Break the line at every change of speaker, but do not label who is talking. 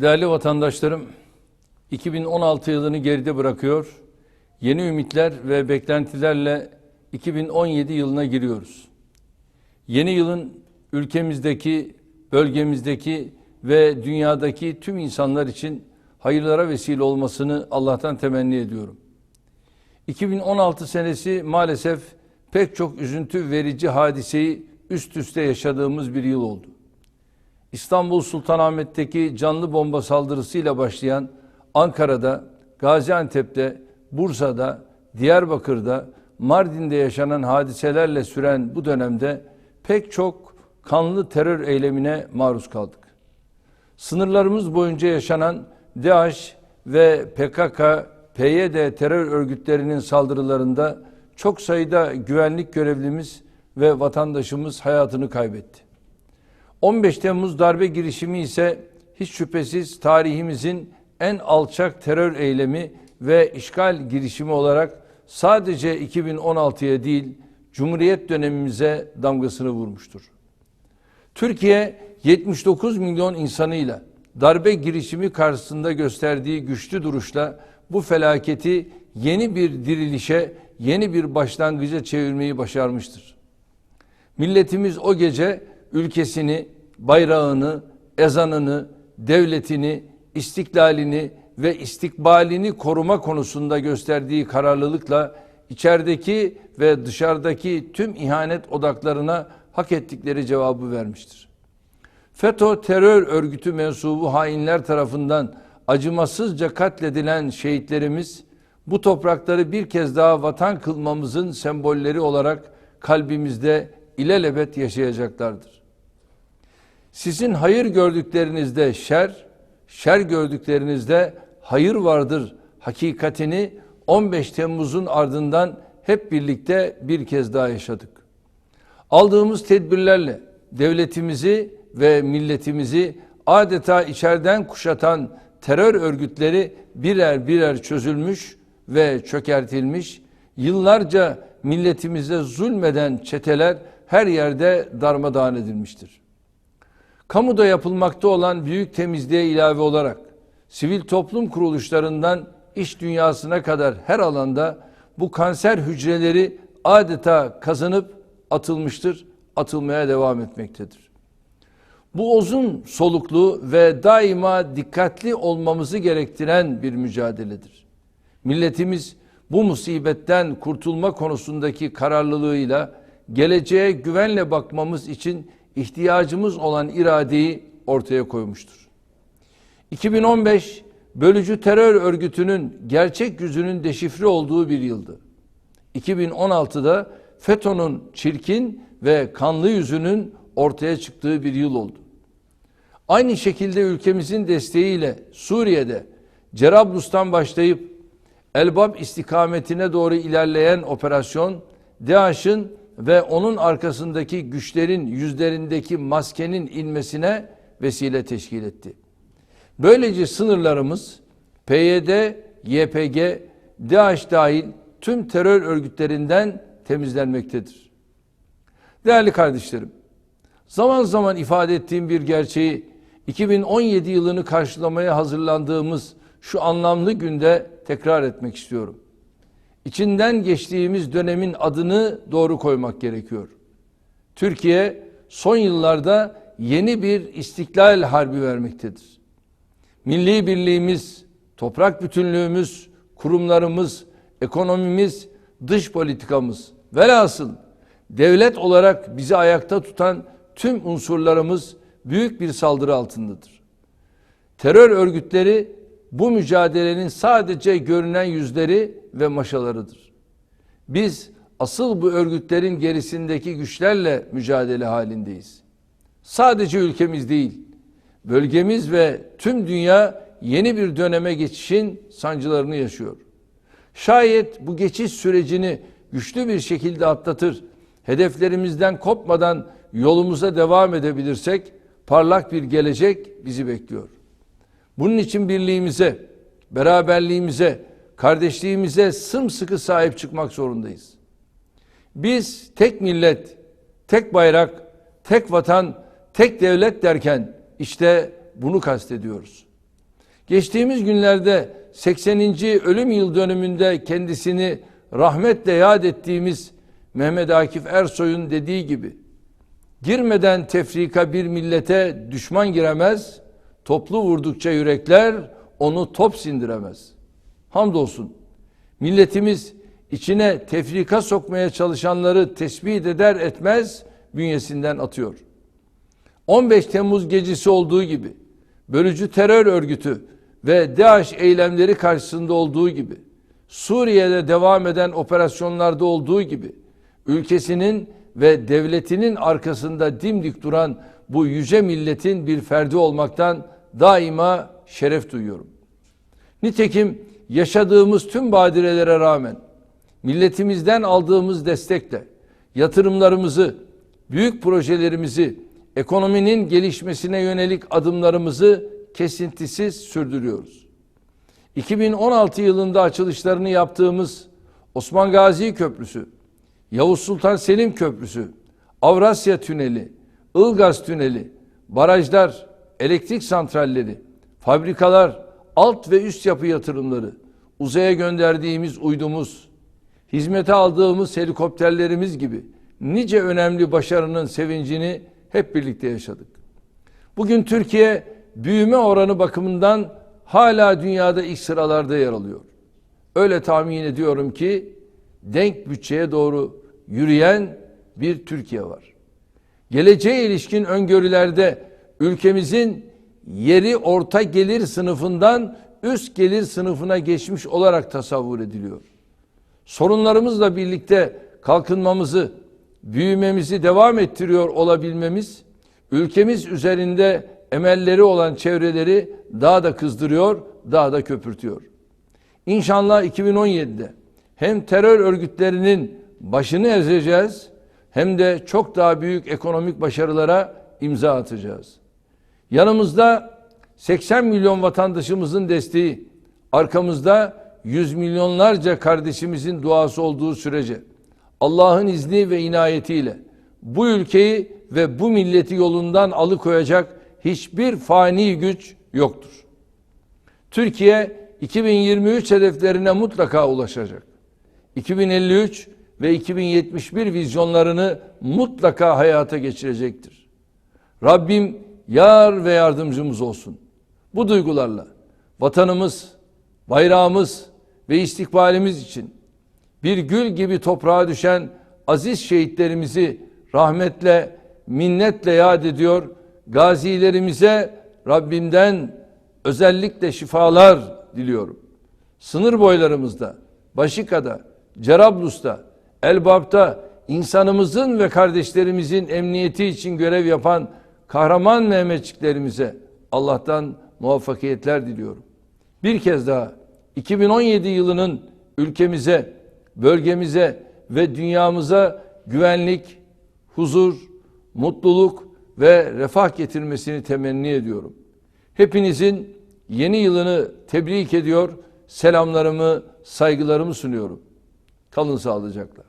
Değerli vatandaşlarım, 2016 yılını geride bırakıyor. Yeni ümitler ve beklentilerle 2017 yılına giriyoruz. Yeni yılın ülkemizdeki, bölgemizdeki ve dünyadaki tüm insanlar için hayırlara vesile olmasını Allah'tan temenni ediyorum. 2016 senesi maalesef pek çok üzüntü verici hadiseyi üst üste yaşadığımız bir yıl oldu. İstanbul Sultanahmet'teki canlı bomba saldırısıyla başlayan Ankara'da, Gaziantep'te, Bursa'da, Diyarbakır'da, Mardin'de yaşanan hadiselerle süren bu dönemde pek çok kanlı terör eylemine maruz kaldık. Sınırlarımız boyunca yaşanan DAEŞ ve PKK, PYD terör örgütlerinin saldırılarında çok sayıda güvenlik görevlimiz ve vatandaşımız hayatını kaybetti. 15 Temmuz darbe girişimi ise hiç şüphesiz tarihimizin en alçak terör eylemi ve işgal girişimi olarak sadece 2016'ya değil Cumhuriyet dönemimize damgasını vurmuştur. Türkiye 79 milyon insanıyla darbe girişimi karşısında gösterdiği güçlü duruşla bu felaketi yeni bir dirilişe, yeni bir başlangıca çevirmeyi başarmıştır. Milletimiz o gece ülkesini, bayrağını, ezanını, devletini, istiklalini ve istikbalini koruma konusunda gösterdiği kararlılıkla içerideki ve dışarıdaki tüm ihanet odaklarına hak ettikleri cevabı vermiştir. FETÖ terör örgütü mensubu hainler tarafından acımasızca katledilen şehitlerimiz bu toprakları bir kez daha vatan kılmamızın sembolleri olarak kalbimizde ilelebet yaşayacaklardır. Sizin hayır gördüklerinizde şer, şer gördüklerinizde hayır vardır hakikatini 15 Temmuz'un ardından hep birlikte bir kez daha yaşadık. Aldığımız tedbirlerle devletimizi ve milletimizi adeta içeriden kuşatan terör örgütleri birer birer çözülmüş ve çökertilmiş, yıllarca milletimize zulmeden çeteler her yerde darmadağın edilmiştir. Kamuda yapılmakta olan büyük temizliğe ilave olarak sivil toplum kuruluşlarından iş dünyasına kadar her alanda bu kanser hücreleri adeta kazanıp atılmıştır, atılmaya devam etmektedir. Bu uzun soluklu ve daima dikkatli olmamızı gerektiren bir mücadeledir. Milletimiz bu musibetten kurtulma konusundaki kararlılığıyla geleceğe güvenle bakmamız için ihtiyacımız olan iradeyi ortaya koymuştur. 2015 bölücü terör örgütünün gerçek yüzünün deşifre olduğu bir yıldı. 2016'da FETÖ'nün çirkin ve kanlı yüzünün ortaya çıktığı bir yıl oldu. Aynı şekilde ülkemizin desteğiyle Suriye'de Cerablus'tan başlayıp Elbap istikametine doğru ilerleyen operasyon DAEŞ'ın ve onun arkasındaki güçlerin yüzlerindeki maskenin inmesine vesile teşkil etti. Böylece sınırlarımız PYD, YPG, DAEŞ dahil tüm terör örgütlerinden temizlenmektedir. Değerli kardeşlerim, zaman zaman ifade ettiğim bir gerçeği 2017 yılını karşılamaya hazırlandığımız şu anlamlı günde tekrar etmek istiyorum. İçinden geçtiğimiz dönemin adını doğru koymak gerekiyor. Türkiye son yıllarda yeni bir istiklal harbi vermektedir. Milli birliğimiz, toprak bütünlüğümüz, kurumlarımız, ekonomimiz, dış politikamız, velhasıl devlet olarak bizi ayakta tutan tüm unsurlarımız büyük bir saldırı altındadır. Terör örgütleri bu mücadelenin sadece görünen yüzleri ve maşalarıdır. Biz asıl bu örgütlerin gerisindeki güçlerle mücadele halindeyiz. Sadece ülkemiz değil, bölgemiz ve tüm dünya yeni bir döneme geçişin sancılarını yaşıyor. Şayet bu geçiş sürecini güçlü bir şekilde atlatır, hedeflerimizden kopmadan yolumuza devam edebilirsek parlak bir gelecek bizi bekliyor. Bunun için birliğimize, beraberliğimize, kardeşliğimize sımsıkı sahip çıkmak zorundayız. Biz tek millet, tek bayrak, tek vatan, tek devlet derken işte bunu kastediyoruz. Geçtiğimiz günlerde 80. ölüm yıl dönümünde kendisini rahmetle yad ettiğimiz Mehmet Akif Ersoy'un dediği gibi girmeden tefrika bir millete düşman giremez, toplu vurdukça yürekler onu top sindiremez. Hamdolsun milletimiz içine tefrika sokmaya çalışanları tespit eder etmez bünyesinden atıyor. 15 Temmuz gecesi olduğu gibi bölücü terör örgütü ve DAEŞ eylemleri karşısında olduğu gibi Suriye'de devam eden operasyonlarda olduğu gibi ülkesinin ve devletinin arkasında dimdik duran bu yüce milletin bir ferdi olmaktan daima şeref duyuyorum. Nitekim yaşadığımız tüm badirelere rağmen milletimizden aldığımız destekle yatırımlarımızı, büyük projelerimizi, ekonominin gelişmesine yönelik adımlarımızı kesintisiz sürdürüyoruz. 2016 yılında açılışlarını yaptığımız Osman Gazi Köprüsü, Yavuz Sultan Selim Köprüsü, Avrasya Tüneli, Ilgaz Tüneli, barajlar, elektrik santralleri, fabrikalar, alt ve üst yapı yatırımları, uzaya gönderdiğimiz uydumuz, hizmete aldığımız helikopterlerimiz gibi nice önemli başarının sevincini hep birlikte yaşadık. Bugün Türkiye büyüme oranı bakımından hala dünyada ilk sıralarda yer alıyor. Öyle tahmin ediyorum ki denk bütçeye doğru yürüyen bir Türkiye var. Geleceğe ilişkin öngörülerde ülkemizin yeri orta gelir sınıfından üst gelir sınıfına geçmiş olarak tasavvur ediliyor. Sorunlarımızla birlikte kalkınmamızı, büyümemizi devam ettiriyor olabilmemiz, ülkemiz üzerinde emelleri olan çevreleri daha da kızdırıyor, daha da köpürtüyor. İnşallah 2017'de hem terör örgütlerinin başını ezeceğiz hem de çok daha büyük ekonomik başarılara imza atacağız. Yanımızda 80 milyon vatandaşımızın desteği, arkamızda yüz milyonlarca kardeşimizin duası olduğu sürece Allah'ın izni ve inayetiyle bu ülkeyi ve bu milleti yolundan alıkoyacak hiçbir fani güç yoktur. Türkiye 2023 hedeflerine mutlaka ulaşacak. 2053 ve 2071 vizyonlarını mutlaka hayata geçirecektir. Rabbim yar ve yardımcımız olsun. Bu duygularla vatanımız, bayrağımız ve istikbalimiz için bir gül gibi toprağa düşen aziz şehitlerimizi rahmetle, minnetle yad ediyor. Gazilerimize Rabbimden özellikle şifalar diliyorum. Sınır boylarımızda, Başika'da, Cerablus'ta, Elbap'ta insanımızın ve kardeşlerimizin emniyeti için görev yapan kahraman Mehmetçiklerimize Allah'tan muvaffakiyetler diliyorum. Bir kez daha 2017 yılının ülkemize, bölgemize ve dünyamıza güvenlik, huzur, mutluluk ve refah getirmesini temenni ediyorum. Hepinizin yeni yılını tebrik ediyor, selamlarımı, saygılarımı sunuyorum. Kalın sağlıcakla.